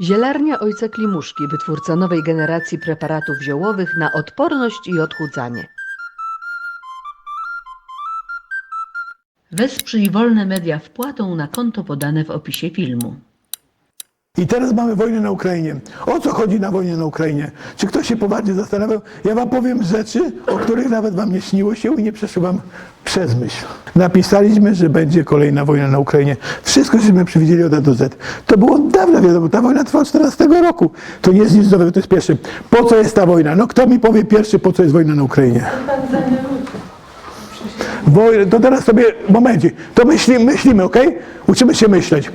Zielarnia Ojca Klimuszki, wytwórca nowej generacji preparatów ziołowych na odporność i odchudzanie. Wesprzyj wolne media wpłatą na konto podane w opisie filmu. I teraz mamy wojnę na Ukrainie. O co chodzi na wojnie na Ukrainie? Czy ktoś się poważnie zastanawiał? Ja wam powiem rzeczy, o których nawet wam nie śniło się i nie przeszło wam przez myśl. Napisaliśmy, że będzie kolejna wojna na Ukrainie. Wszystko żeśmy przewidzieli od A do Z. To było od dawna wiadomo. Ta wojna trwa od 14 roku. To nie jest nic nowego, to jest pierwszy. Po co jest ta wojna? No kto mi powie pierwszy, po co jest wojna na Ukrainie? Wojnę, to teraz sobie, momencie, to myśli, myślimy, ok? Uczymy się myśleć.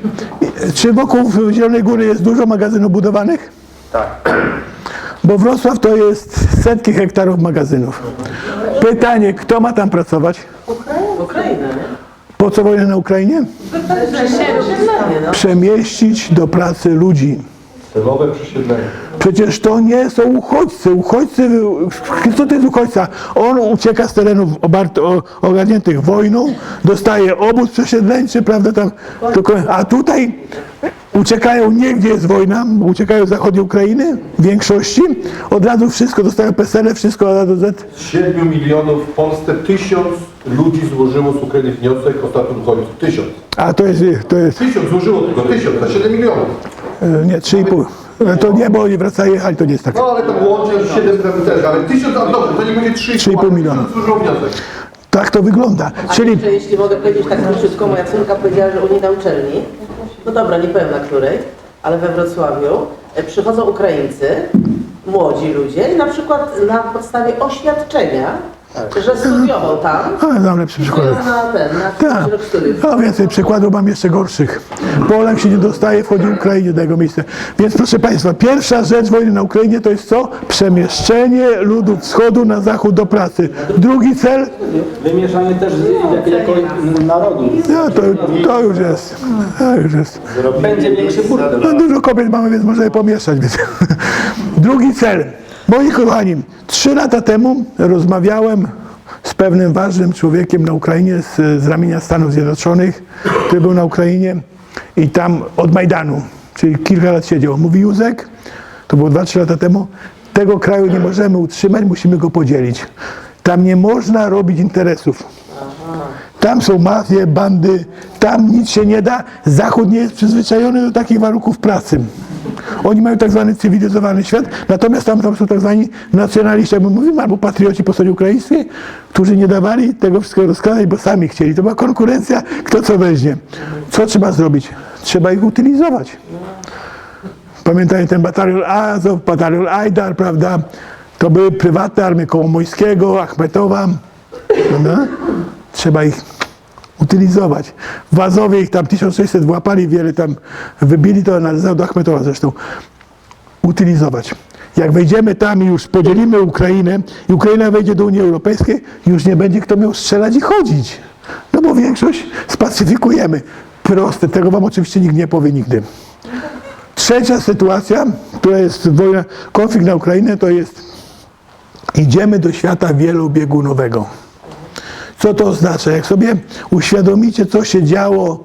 Czy wokół Zielonej Góry jest dużo magazynów budowanych? Tak. Bo Wrocław to jest setki hektarów magazynów. Pytanie, kto ma tam pracować? Ukraina, nie? Po co wojna na Ukrainie? Przemieścić do pracy ludzi. Celowe przesiedlenie. Przecież to nie są uchodźcy. Uchodźcy, co to jest uchodźca? On ucieka z terenów obart, o, ogarniętych wojną, dostaje obóz przesiedleńczy, prawda, tam, a tutaj uciekają nie gdzie jest wojna, uciekają z zachodniej Ukrainy, w większości, od razu wszystko, dostają PESEL, wszystko od A do Z. Z 7 milionów w Polsce tysiąc ludzi złożyło z Ukrainy wniosek o status uchodźców. Tysiąc. A to jest, to jest Tysiąc złożyło tylko tysiąc na 7 milionów. E, nie, 3,5. E, To nie, bo oni wracają jechali, to nie jest tak. No ale to łącznie 7 też, ale tysiąc, a dobrze, to nie będzie 3,5 3,5 miliona. Tak to wygląda. Czyli Że jeśli mogę powiedzieć tak króciutko, moja córka powiedziała, że u niej na uczelni, no dobra, nie powiem na której, ale we Wrocławiu e, przychodzą Ukraińcy, młodzi ludzie i na przykład na podstawie oświadczenia, że studiował tam, a, znam lepszy przykład. na ten, na Tak. rok studiów. A więcej przykładów mam jeszcze gorszych. Polak się nie dostaje, wchodzi Ukrainie do jego miejsca. Więc proszę Państwa, pierwsza rzecz wojny na Ukrainie to jest co? Przemieszczenie ludu wschodu na zachód do pracy. Drugi cel, Wymieszanie też z- jako narodu. no to, to już jest. To już jest. Będzie większy burdel. No, dużo kobiet mamy, więc możemy pomieszać. Więc. Drugi cel. Moi kochani, trzy lata temu rozmawiałem z pewnym ważnym człowiekiem na Ukrainie z, z ramienia Stanów Zjednoczonych, który był na Ukrainie i tam od Majdanu, czyli kilka lat siedział. Mówi Józek, to było 2-3 lata temu, tego kraju nie możemy utrzymać, musimy go podzielić. Tam nie można robić interesów. Tam są mafie, bandy, tam nic się nie da. Zachód nie jest przyzwyczajony do takich warunków pracy. Oni mają tak zwany cywilizowany świat, natomiast tam, tam są tak zwani nacjonaliści, mówimy, albo patrioci po stronie ukraińskiej, którzy nie dawali tego wszystkiego rozkazać, bo sami chcieli. To była konkurencja, kto co weźmie. Co trzeba zrobić? Trzeba ich utylizować. Pamiętają ten batalion Azow, batalion Ajdar, prawda? To były prywatne armie Kołomojskiego, Achmetowa. Prawda? Trzeba ich utylizować. W Azowie ich tam 1600 włapali, wiele tam wybili, to należało do Achmetowa zresztą. Utylizować. Jak wejdziemy tam i już podzielimy Ukrainę i Ukraina wejdzie do Unii Europejskiej, już nie będzie kto miał strzelać i chodzić. No bo większość spacyfikujemy. Proste, tego wam oczywiście nikt nie powie nigdy. Trzecia sytuacja, która jest wojna, konflikt na Ukrainę, to jest idziemy do świata wielobiegunowego. Co to oznacza? Jak sobie uświadomicie, co się działo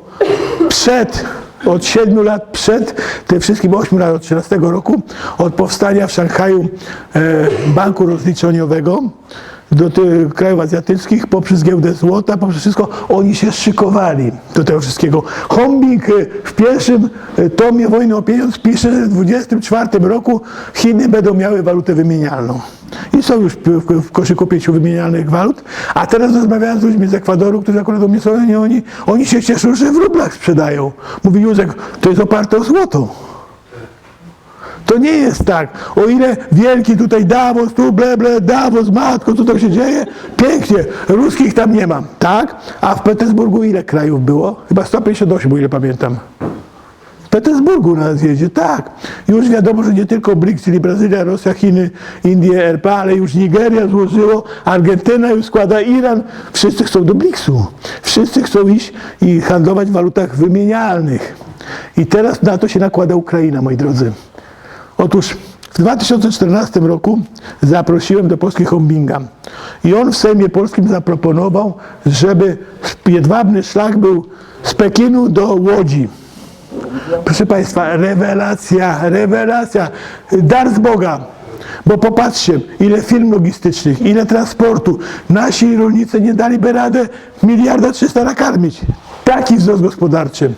przed, od 7 lat przed tym wszystkim 8 lat, od 13 roku, od powstania w Szanghaju e, Banku Rozliczeniowego do tych krajów azjatyckich, poprzez giełdę złota, poprzez wszystko, oni się szykowali do tego wszystkiego. Hombing e, w pierwszym e, tomie Wojny o Pieniądz pisze, że w 24 roku Chiny będą miały walutę wymienialną. I są już w, koszyku pięciu wymienialnych walut. A teraz rozmawiałem z ludźmi z Ekwadoru, którzy akurat do mnie są, oni, oni się cieszą, że w rublach sprzedają. Mówi Józek, to jest oparte o złoto. To nie jest tak. O ile wielki tutaj Davos, tu ble, ble, Davos, matko, co tam się dzieje? Pięknie. Ruskich tam nie ma, tak? A w Petersburgu ile krajów było? Chyba 158, o ile pamiętam. W Petersburgu na zjeździe, tak. Już wiadomo, że nie tylko BRICS, czyli Brazylia, Rosja, Chiny, Indie, RP, ale już Nigeria złożyło, Argentyna już składa, Iran. Wszyscy chcą do BRICS-u. Wszyscy chcą iść i handlować w walutach wymienialnych. I teraz na to się nakłada Ukraina, moi drodzy. Otóż w 2014 roku zaprosiłem do Polski Hombinga i on w Sejmie Polskim zaproponował, żeby jedwabny szlak był z Pekinu do Łodzi. Proszę Państwa, rewelacja, rewelacja, dar z Boga. Bo popatrzcie, ile firm logistycznych, ile transportu. Nasi rolnicy nie daliby radę miliarda trzysta nakarmić. Taki wzrost gospodarczy.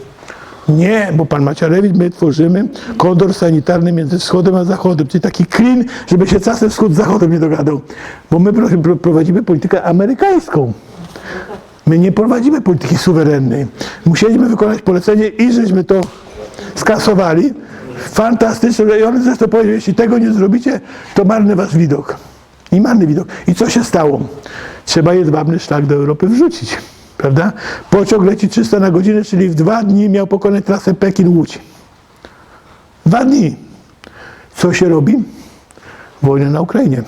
Nie, bo pan Maciarewicz, my tworzymy kodor sanitarny między wschodem a zachodem, czyli taki klin, żeby się czasem wschód z zachodem nie dogadał. Bo my pro- pro- prowadzimy politykę amerykańską. My nie prowadzimy polityki suwerennej. Musieliśmy wykonać polecenie i żeśmy to skasowali. Fantastyczne. I on zresztą powiedział, jeśli tego nie zrobicie, to marny wasz widok. I marny widok. I co się stało? Trzeba jedwabny szlak do Europy wrzucić. Prawda? Pociąg leci 300 na godzinę, czyli w dwa dni miał pokonać trasę Pekin-Łódź. Dwa dni. Co się robi? Wojna na Ukrainie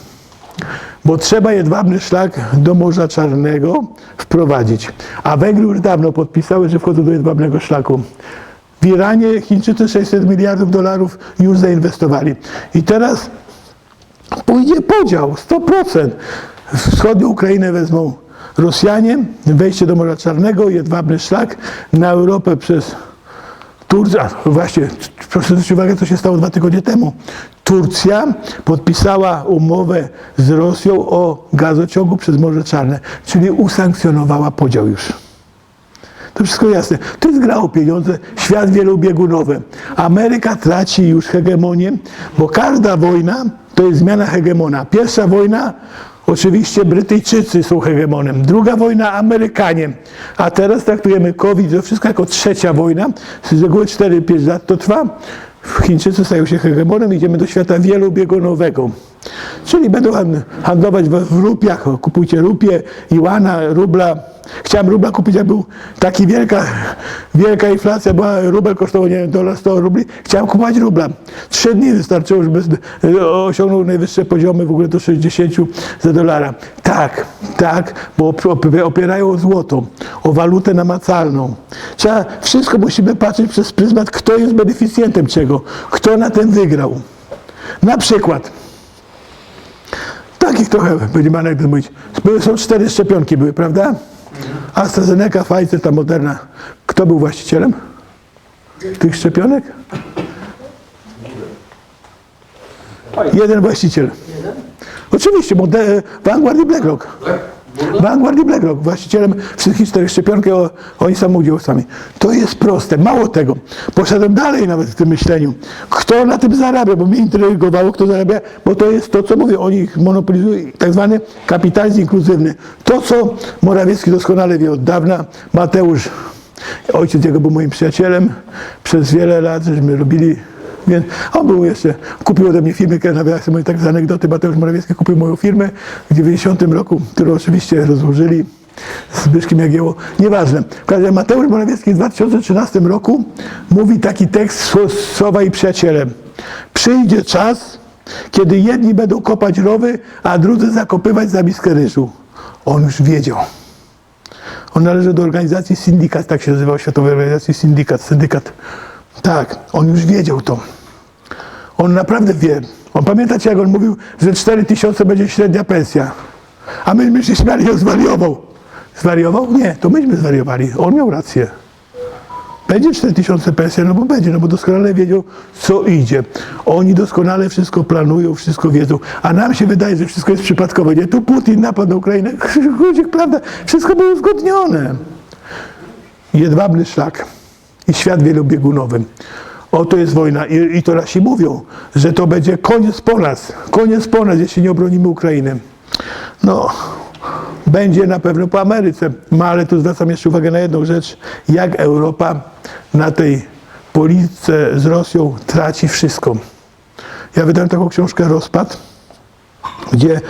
bo trzeba jedwabny szlak do Morza Czarnego wprowadzić. A Węgry już dawno podpisały, że wchodzą do jedwabnego szlaku. W Iranie Chińczycy 600 miliardów dolarów już zainwestowali. I teraz pójdzie podział 100%. Wschodnią Ukrainę wezmą Rosjanie, wejście do Morza Czarnego, jedwabny szlak na Europę przez Turcja, właśnie, proszę zwrócić uwagę, co się stało dwa tygodnie temu. Turcja podpisała umowę z Rosją o gazociągu przez Morze Czarne, czyli usankcjonowała podział już. To wszystko jasne. To jest gra o pieniądze, świat wielobiegunowy. Ameryka traci już hegemonię, bo każda wojna to jest zmiana hegemona. Pierwsza wojna, oczywiście Brytyjczycy są hegemonem. Druga wojna, Amerykanie. A teraz traktujemy COVID, to wszystko jako trzecia wojna. Z reguły 4-5 lat to trwa. Chińczycy stają się hegemonem, idziemy do świata wielobiegunowego. Czyli będą hand- handlować w, rupiach, kupujcie rupie, iwana, rubla. Chciałem rubla kupić, jak był taki wielka, wielka inflacja, była rubel kosztował, nie wiem, dolar 100 rubli. Chciałem kupować rubla. Trzy dni wystarczyło, żeby osiągnął najwyższe poziomy w ogóle do 60 za dolara. Tak, tak, bo op- opierają o złoto, o walutę namacalną. Trzeba, wszystko musimy patrzeć przez pryzmat, kto jest beneficjentem czego, kto na tym wygrał. Na przykład, takich trochę będziemy anegdot mówić. Były, są cztery szczepionki były, prawda? AstraZeneca, Pfizer, ta Moderna. Kto był właścicielem tych szczepionek? Jeden właściciel. Oczywiście, bo Vanguard i BlackRock. Vanguard i BlackRock, właścicielem wszystkich czterech szczepionki, o, oni samoudziałowcami. To jest proste. Mało tego, poszedłem dalej nawet w tym myśleniu. Kto na tym zarabia, bo mnie intrygowało, kto zarabia, bo to jest to, co mówię, oni monopolizują tak zwany kapitalizm inkluzywny. To, co Morawiecki doskonale wie od dawna, Mateusz, ojciec jego był moim przyjacielem, przez wiele lat żeśmy robili więc on był jeszcze, kupił ode mnie firmę, nawiasem mówiąc, tak z anegdoty, Mateusz Morawiecki kupił moją firmę w 90 roku, którą oczywiście rozłożyli z Zbyszkiem Jagiełło, nieważne. W każdym razie Mateusz Morawiecki w 2013 roku mówi taki tekst sło- Słowa i Przyjaciele. Przyjdzie czas, kiedy jedni będą kopać rowy, a drudzy zakopywać za miskę ryżu. On już wiedział. On należy do organizacji syndikat, tak się nazywał, Światowej Organizacji Syndikat, syndykat. Tak, on już wiedział to. On naprawdę wie. On pamiętacie, jak on mówił, że 4 tysiące będzie średnia pensja. A myśmy się śmiali, że zwariował. Zwariował? Nie, to myśmy zwariowali. On miał rację. Będzie 4 tysiące pensja, no bo będzie, no bo doskonale wiedział, co idzie. Oni doskonale wszystko planują, wszystko wiedzą. A nam się wydaje, że wszystko jest przypadkowe. Nie, tu Putin napadł na Ukrainę. Ludzik, prawda? Wszystko było uzgodnione. Jedwabny szlak i świat wielobiegunowy. Oto jest wojna I, i to nasi mówią, że to będzie koniec po nas. Koniec po nas, jeśli nie obronimy Ukrainy. No, będzie na pewno po Ameryce. No, ale tu zwracam jeszcze uwagę na jedną rzecz. Jak Europa na tej polityce z Rosją traci wszystko. Ja wydałem taką książkę Rozpad, gdzie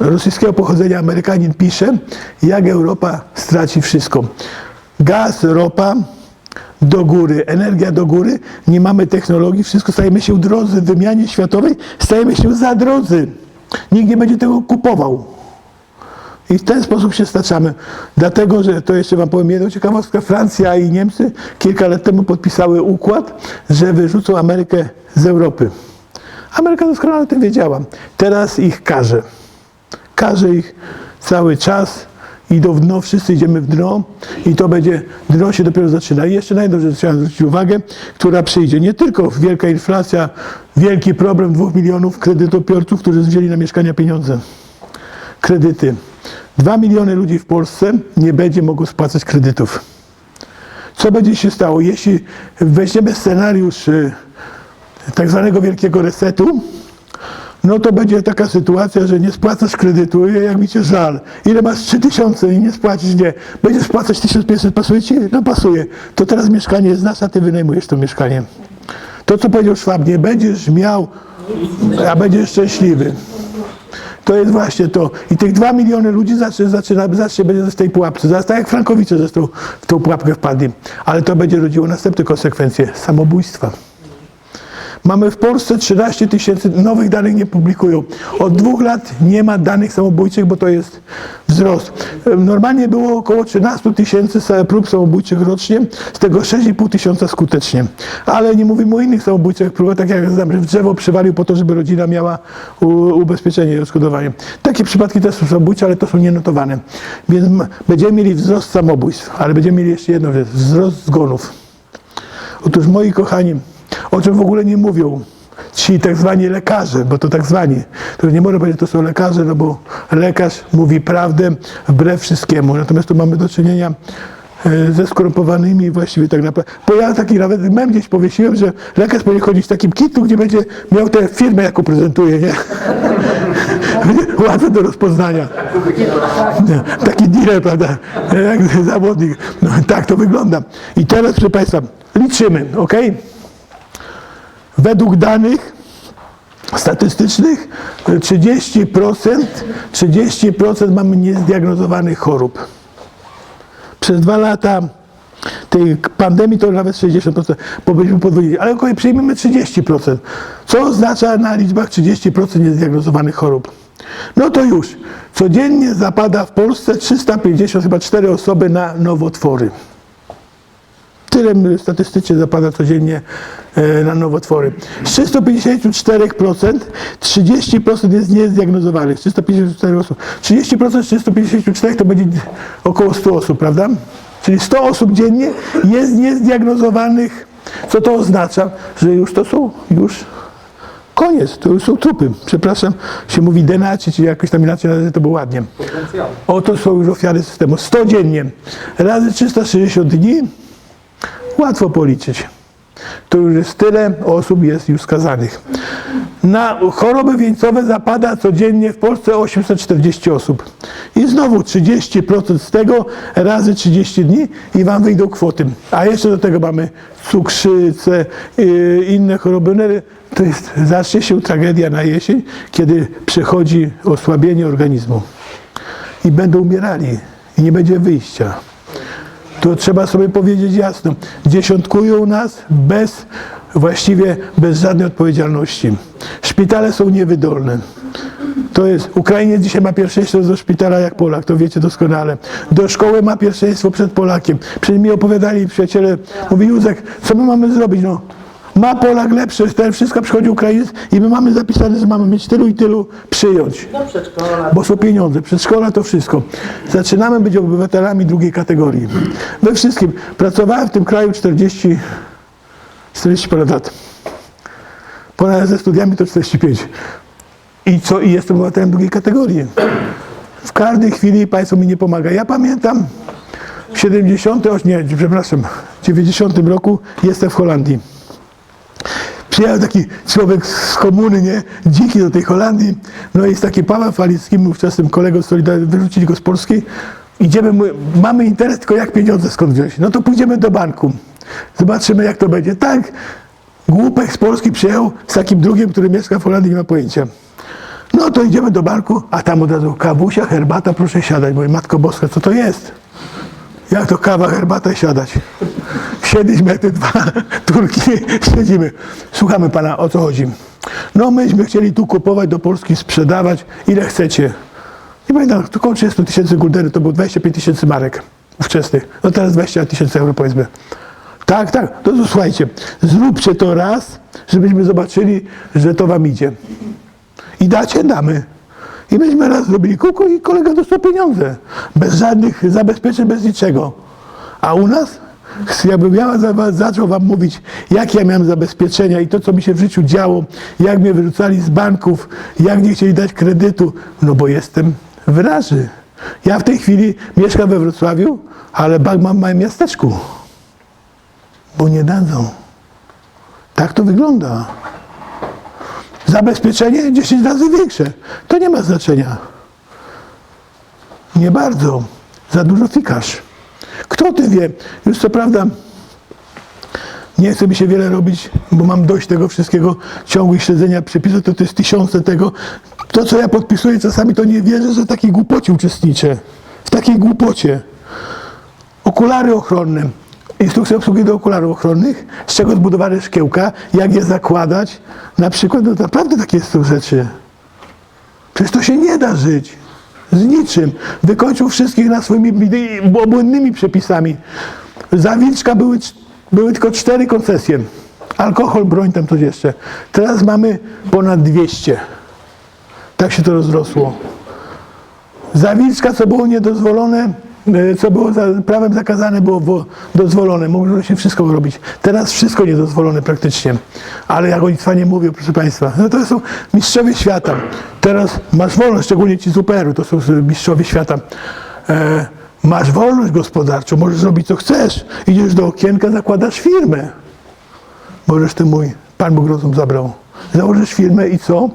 rosyjskiego pochodzenia Amerykanin pisze, jak Europa straci wszystko. Gaz, ropa do góry, energia do góry, nie mamy technologii, wszystko stajemy się drodzy w wymianie światowej, stajemy się za drodzy. Nikt nie będzie tego kupował. I w ten sposób się staczamy. Dlatego, że to jeszcze wam powiem jedną ciekawostkę. Francja i Niemcy kilka lat temu podpisały układ, że wyrzucą Amerykę z Europy. Ameryka doskonale o tym wiedziała. Teraz ich karze. Karze ich cały czas idą w dno, wszyscy idziemy w dno i to będzie, dno się dopiero zaczyna. I jeszcze na jedną rzecz trzeba zwrócić uwagę, która przyjdzie. Nie tylko wielka inflacja, wielki problem dwóch milionów kredytobiorców, którzy wzięli na mieszkania pieniądze kredyty. Dwa miliony ludzi w Polsce nie będzie mogło spłacać kredytów. Co będzie się stało, jeśli weźmiemy scenariusz y, tak zwanego wielkiego resetu, no to będzie taka sytuacja, że nie spłacasz kredytu, i jak mi cię żal. Ile masz 3000 i nie spłacisz, nie. Będziesz spłacać 1500, pasuje ci? No pasuje. To teraz mieszkanie jest nasze, a ty wynajmujesz to mieszkanie. To, co powiedział Szwab, nie będziesz miał, a będziesz szczęśliwy. To jest właśnie to. I tych dwa miliony ludzi zacznie, zaczyna, zacznie będzie w tej pułapce. Zaraz tak jak Frankowicze zresztą w tą pułapkę wpadli. Ale to będzie rodziło następne konsekwencje. Samobójstwa. Mamy w Polsce 13 tysięcy, nowych danych nie publikują. Od dwóch lat nie ma danych samobójczych, bo to jest wzrost. Normalnie było około 13 tysięcy prób samobójczych rocznie, z tego 6,5 tysiąca skutecznie. Ale nie mówimy o innych samobójczych próbach, tak jak w drzewo przywalił po to, żeby rodzina miała ubezpieczenie i odszkodowanie. Takie przypadki też są samobójcze, ale to są nienotowane. Więc będziemy mieli wzrost samobójstw, ale będziemy mieli jeszcze jedną rzecz, wzrost zgonów. Otóż moi kochani, o czym w ogóle nie mówią ci tak zwani lekarze, bo to tak zwani, to nie można powiedzieć, że to są lekarze, no bo lekarz mówi prawdę wbrew wszystkiemu. Natomiast tu mamy do czynienia e, ze skorumpowanymi właściwie tak naprawdę. Bo ja taki nawet mem gdzieś powiesiłem, że lekarz powinien chodzić w takim kitlu, gdzie będzie miał tę firmę, jaką prezentuje, nie? Łatwe do rozpoznania. Taki dealer, prawda? Jak zawodnik. No, tak to wygląda. I teraz, proszę Państwa, liczymy, ok? Według danych statystycznych e, 30%, 30% mamy niezdiagnozowanych chorób. Przez dwa lata tej pandemii to nawet 60%, bo byśmy podwójnie, ale okej, przyjmijmy 30%. Co oznacza na liczbach 30% niezdiagnozowanych chorób? No to już, codziennie zapada w Polsce 350, chyba 4 osoby na nowotwory. Tyle statystycznie zapada codziennie e, na nowotwory. Z 354% 30% jest niezdiagnozowanych. 354 osób. 30% z 354 to będzie około 100 osób, prawda? Czyli 100 osób dziennie jest niezdiagnozowanych. Co to oznacza? Że już to są już koniec, to już są trupy. Przepraszam, się mówi denaci, czy jakoś tam inaczej to było ładnie. Oto są już ofiary systemu. 100 dziennie. Razy 360 dni. Łatwo policzyć. To już jest tyle osób jest już skazanych. Na choroby wieńcowe zapada codziennie w Polsce 840 osób. I znowu 30% z tego razy 30 dni i wam wyjdą kwoty. A jeszcze do tego mamy cukrzycę, yy, inne choroby. No, To jest, zacznie się tragedia na jesień, kiedy przychodzi osłabienie organizmu. I będą umierali. I nie będzie wyjścia to trzeba sobie powiedzieć jasno. Dziesiątkują nas bez, właściwie bez żadnej odpowiedzialności. Szpitale są niewydolne. To jest, Ukrainiec dzisiaj ma pierwszeństwo do szpitala jak Polak, to wiecie doskonale. Do szkoły ma pierwszeństwo przed Polakiem. Przecież mi opowiadali przyjaciele, mówi Józek, co my mamy zrobić? No, ma Polak lepsze, ten wszystko przychodzi Ukrainiec i my mamy zapisane, że mamy mieć tylu i tylu przyjąć. Do przedszkola. Bo są pieniądze, przedszkola to wszystko. Zaczynamy być obywatelami drugiej kategorii. We wszystkim. Pracowałem w tym kraju 40, 40 ponad lat. Ponad ze studiami to 45. I co? I jestem obywatelem drugiej kategorii. W każdej chwili państwo mi nie pomaga. Ja pamiętam w 78, nie, przepraszam, w 90 roku jestem w Holandii. Przyjechał taki człowiek z komuny, nie? Dziki do tej Holandii. No i jest taki Paweł Falicki, był ówczesnym kolegą z Solidarności, wyrzucili go z Polski. Idziemy, my, mamy interes, tylko jak pieniądze skąd wziąć? No to pójdziemy do banku. Zobaczymy, jak to będzie. Tak, głupek z Polski przyjechał z takim drugim, który mieszka w Holandii, nie ma pojęcia. No to idziemy do banku, a tam od razu kawusia, herbata, proszę siadać. Mówię, Matko Boska, co to jest? Jak to kawa, herbata siadać? Siedliśmy te dwa Turki, siedzimy. Słuchamy pana, o co chodzi? No myśmy chcieli tu kupować, do Polski sprzedawać. Ile chcecie? Nie pamiętam, około 30 tysięcy guldery, to było 25 tysięcy marek ówczesnych. No teraz 20 tysięcy euro powiedzmy. Tak, tak, no to słuchajcie, zróbcie to raz, żebyśmy zobaczyli, że to wam idzie. I dacie, damy. I myśmy raz zrobili kółko i kolega dostał pieniądze. Bez żadnych zabezpieczeń, bez niczego. A u nas, jakbym ja zaczął wam mówić, jakie ja miałem zabezpieczenia i to, co mi się w życiu działo, jak mnie wyrzucali z banków, jak nie chcieli dać kredytu, no bo jestem w raży. Ja w tej chwili mieszkam we Wrocławiu, ale bank mam w małym miasteczku. Bo nie dadzą. Tak to wygląda. Zabezpieczenie 10 razy większe. To nie ma znaczenia. Nie bardzo. Za dużo fikasz. Kto ty wie? Już co prawda nie chce mi się wiele robić, bo mam dość tego wszystkiego, ciągłych śledzenia przepisów, to to jest tysiące tego. To, co ja podpisuję, czasami to nie wierzę, że w takiej głupocie uczestniczę. W takiej głupocie. Okulary ochronne. Instrukcja obsługi do okularów ochronnych, z czego zbudowane szkiełka, jak je zakładać. Na przykład, no naprawdę takie są rzeczy. Przecież to się nie da żyć. Z niczym. Wykończył wszystkich na swoimi obłędnymi przepisami. Za Wilczka były, były tylko cztery koncesje. Alkohol, broń, tam coś jeszcze. Teraz mamy ponad 200. Tak się to rozrosło. Za Wilczka, co było niedozwolone, co było za, prawem zakazane, było wo- dozwolone. Mogło się wszystko robić. Teraz wszystko niedozwolone praktycznie. Ale jak oni nie mówią, proszę Państwa, no to są mistrzowie świata. Teraz masz wolność, szczególnie ci z UPR-u, to są mistrzowie świata. E, masz wolność gospodarczą, możesz robić co chcesz. Idziesz do okienka, zakładasz firmę. Możesz ty mój, Pan Bóg rozum zabrał. Założysz firmę i co?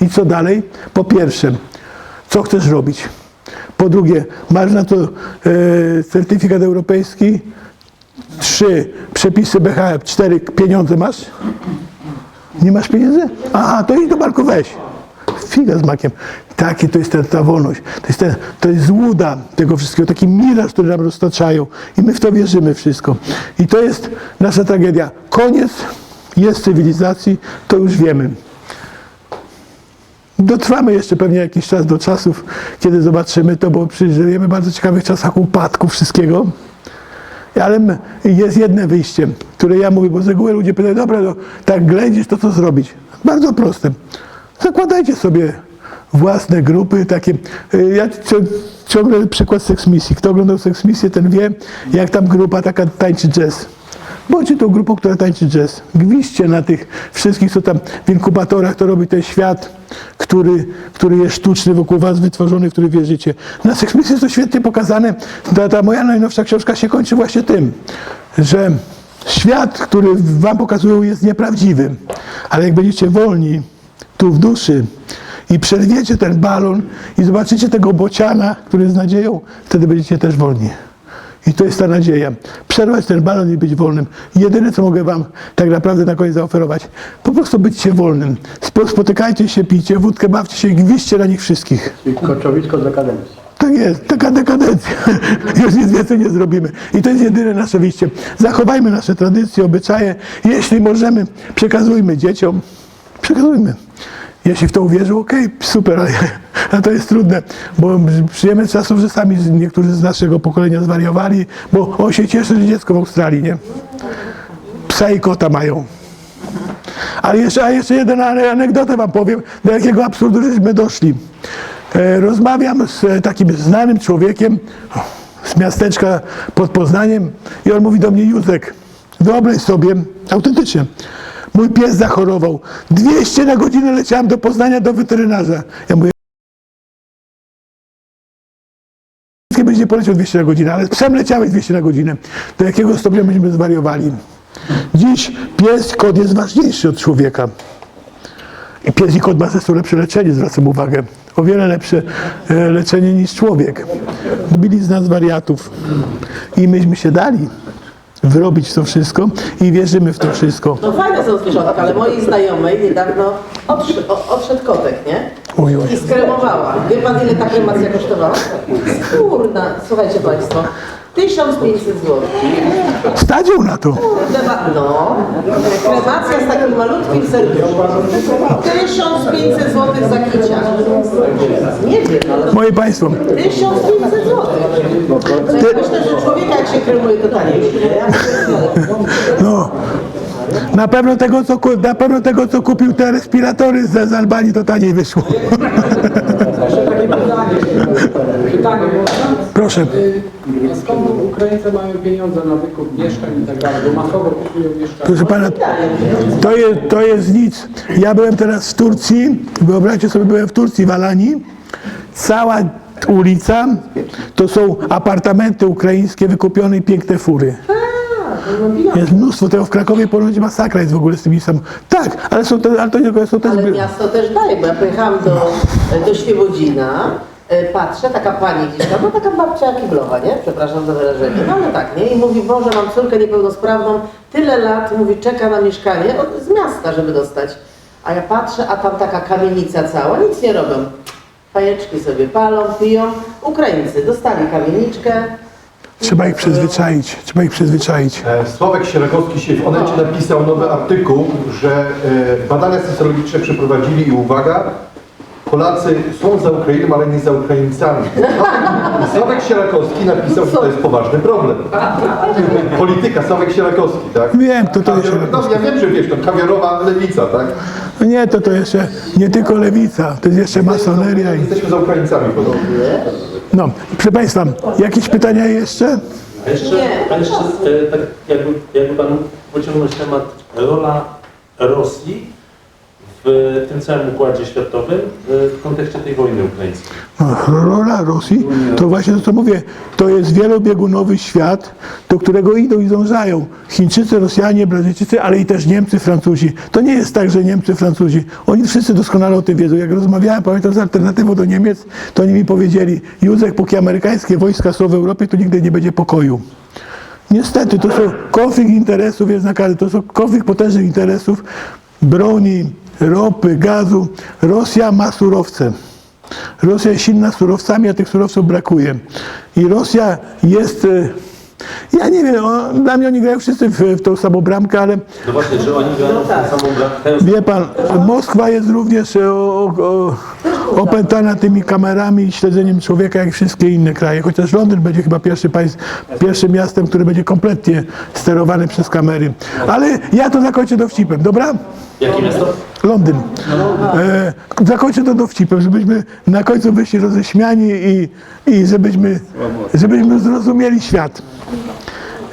I co dalej? Po pierwsze, co chcesz robić? Po drugie, masz na to e, certyfikat europejski. Trzy, przepisy BHF. Cztery, pieniądze masz? Nie masz pieniędzy? Aha, to idź do banku weź. Figa z makiem. Takie to jest ta, ta wolność. To jest, ten, to jest złuda tego wszystkiego, taki miraż, który nam roztaczają. I my w to wierzymy wszystko. I to jest nasza tragedia. Koniec jest cywilizacji, to już wiemy. Dotrwamy jeszcze pewnie jakiś czas do czasów, kiedy zobaczymy to, bo żyjemy w bardzo ciekawych czasach upadku wszystkiego. Ale jest jedno wyjście, które ja mówię, bo z reguły ludzie pytają, dobra, no, tak ględzisz, to co zrobić? Bardzo proste. Zakładajcie sobie własne grupy, takie, y, ja ciągle przykład Sex Misji. Kto oglądał Sex Misję, ten wie, jak tam grupa taka tańczy jazz. Bądźcie tą grupą, która tańczy jazz. Gwiźcie na tych wszystkich, co tam w inkubatorach to robi ten świat, który, który jest sztuczny wokół was wytworzony, w który wierzycie. Na Seksmisji jest to świetnie pokazane. Ta, ta moja najnowsza książka się kończy właśnie tym, że świat, który wam pokazują jest nieprawdziwy. Ale jak będziecie wolni tu w duszy i przerwiecie ten balon i zobaczycie tego bociana, który jest nadzieją, wtedy będziecie też wolni. I to jest ta nadzieja. Przerwać ten balon i być wolnym. Jedyne, co mogę wam tak naprawdę na koniec zaoferować, po prostu byćcie wolnym. Spo- Spotykajcie się, pijcie wódkę, bawcie się i gwiźcie na nich wszystkich. Czyli koczowisko z dekadencji. Tak jest, taka dekadencja. Już nic więcej nie zrobimy. I to jest jedyne nasze wyjście. Zachowajmy nasze tradycje, obyczaje. Jeśli możemy, przekazujmy dzieciom. Przekazujmy. Jeśli w to uwierzą, okej, super, ale, to jest trudne, bo przyjemy czasów, że sami niektórzy z naszego pokolenia zwariowali, bo on się cieszy, że dziecko w Australii, nie? Psa i kota mają. Ale jeszcze, a jeszcze anegdotę wam powiem, do jakiego absurdu żeśmy doszli. E, rozmawiam z takim znanym człowiekiem z miasteczka pod Poznaniem i on mówi do mnie, Józek, wyobraź sobie, autentycznie, mój pies zachorował. 200 na godzinę leciałem do Poznania do weterynarza. Ja mówię, będzie poleciał 200 na godzinę, ale psem leciałeś 200 na godzinę. Do jakiego stopnia będziemy zwariowali? Dziś pies, kot jest ważniejszy od człowieka. I pies i kot ma zresztą lepsze leczenie, zwracam uwagę. O wiele lepsze e, leczenie niż człowiek. Byli z nas wariatów. I myśmy się dali wyrobić to wszystko i wierzymy w to wszystko. No fajne są zwierzątka, ale mojej znajomej niedawno odszedł, odszedł kotek, nie? Oj, oj. I skremowała. Wie pan ile ta kremacja kosztowała? Kurna, słuchajcie państwo. 1500 zł. Stać ją na to. Krema- no, kremacja z takim malutkim serduszkiem. 1500 zł za kicia. Nie wiem, ale Moje Państwo, 1500 zł. Ja myślę, że człowieka jak się kremuje, to taniej. no, na pewno tego, co, ku- na pewno tego, co kupił te respiratory z, z Albanii, to taniej wyszło. Pytanie. Pytanie można? Proszę. A skąd Ukraińcy mają pieniądze na wykup mieszkań i tak dalej? Bo masowo kupują mieszkania. Proszę pana, to jest, to jest nic. Ja byłem teraz w Turcji, wyobraźcie sobie, byłem w Turcji, w Alanii. Cała ulica to są apartamenty ukraińskie wykupione i piękne fury. Jest mnóstwo tego w Krakowie, ponoć masakra jest w ogóle z tymi sam. Tak, ale są, te, ale to nie są też. Ale miasto też daje, bo ja pojechałam do, do Świebodzina, patrzę, taka pani gdzieś tam, no taka babcia kiblowa, nie? Przepraszam za wyrażenie, no ale tak, nie? I mówi, Boże, mam córkę niepełnosprawną, tyle lat, mówi, czeka na mieszkanie od, z miasta, żeby dostać. A ja patrzę, a tam taka kamienica cała, nic nie robią. Fajeczki sobie palą, piją. Ukraińcy dostali kamieniczkę. Trzeba ich przyzwyczaić, trzeba ich przyzwyczaić. E, Sławek Sierakowski się w Onecie napisał nowy artykuł, że e, badania socjologiczne przeprowadzili i uwaga, Polacy są za Ukrainą, ale nie za Ukraińcami. Sławek Sierakowski napisał, że to jest poważny problem. Polityka, Sławek Sierakowski, tak? Wiem, to to jeszcze. No, ja wiem, że wiesz, to kawiarowa lewica, tak? Nie, to to jeszcze nie tylko lewica, to jest jeszcze masoneria. I... Jesteśmy za Ukraińcami podobnie. No, proszę Państwa, jakieś pytania jeszcze? A jeszcze, Nie, a jeszcze e, tak jakby, jakby Pan pociągnąć temat rola Rosji w tym całym układzie światowym w kontekście tej wojny ukraińskiej. Rola Rosji, to właśnie to co mówię, to jest wielobiegunowy świat, do którego idą i dążają. Chińczycy, Rosjanie, Brazylijczycy, ale i też Niemcy, Francuzi. To nie jest tak, że Niemcy, Francuzi, oni wszyscy doskonale o tym wiedzą. Jak rozmawiałem, pamiętam, z alternatywą do Niemiec, to oni mi powiedzieli, Józek, póki amerykańskie wojska są w Europie, to nigdy nie będzie pokoju. Niestety, to są konflikt interesów, jest na każdy, to są konflikt potężnych interesów, broni, ropy, gazu. Rosja ma surowce. Rosja jest silna surowcami, a tych surowców brakuje. I Rosja jest, e, ja nie wiem, o, dla mnie oni grają wszyscy w, w tą samą bramkę, ale No właśnie, że oni grają No tak. tę samą bramkę. wie pan, Moskwa jest również e, o, o, opętana tymi kamerami i śledzeniem człowieka, jak wszystkie inne kraje. Chociaż Londyn będzie chyba pierwszy państw, pierwszym miastem, który będzie kompletnie sterowany przez kamery. Ale ja to zakończę dowcipem, dobra? Jakie miasto? Londyn. E, zakończę to dowcipem, żebyśmy na końcu byli roześmiani i, i żebyśmy, żebyśmy zrozumieli świat.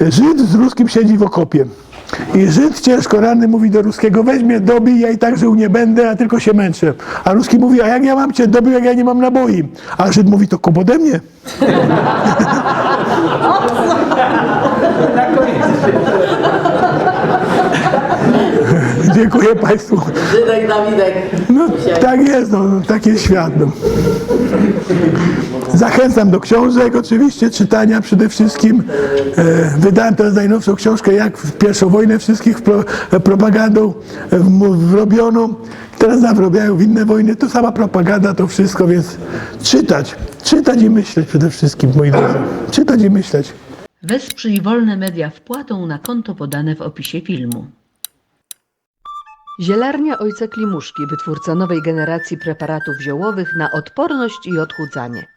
Żyd z Ruskim siedzi w okopie. I Żyd ciężko ranny mówi do Ruskiego, weź mnie dobij, ja i tak żył nie będę, a tylko się męczę. A Ruski mówi, a jak ja mam cię dobił, jak ja nie mam naboi? A Żyd mówi, to kup ode mnie. Dziękuję Państwu. Żydek, Dawidek. No, tak jest, no, taki jest świat. No. Zachęcam do książek, oczywiście, czytania przede wszystkim. E, wydałem teraz najnowszą książkę, jak w pierwszą wojnę wszystkich pro, propagandą e, wrobiono. Teraz nawrobiają w inne wojny, to sama propaganda, to wszystko, więc czytać, czytać i myśleć przede wszystkim, moi drodzy. Czytać i myśleć. Wesprzyj wolne media wpłatą na konto podane w opisie filmu. Zielarnia Ojca Klimuszki, wytwórca nowej generacji preparatów ziołowych na odporność i odchudzanie.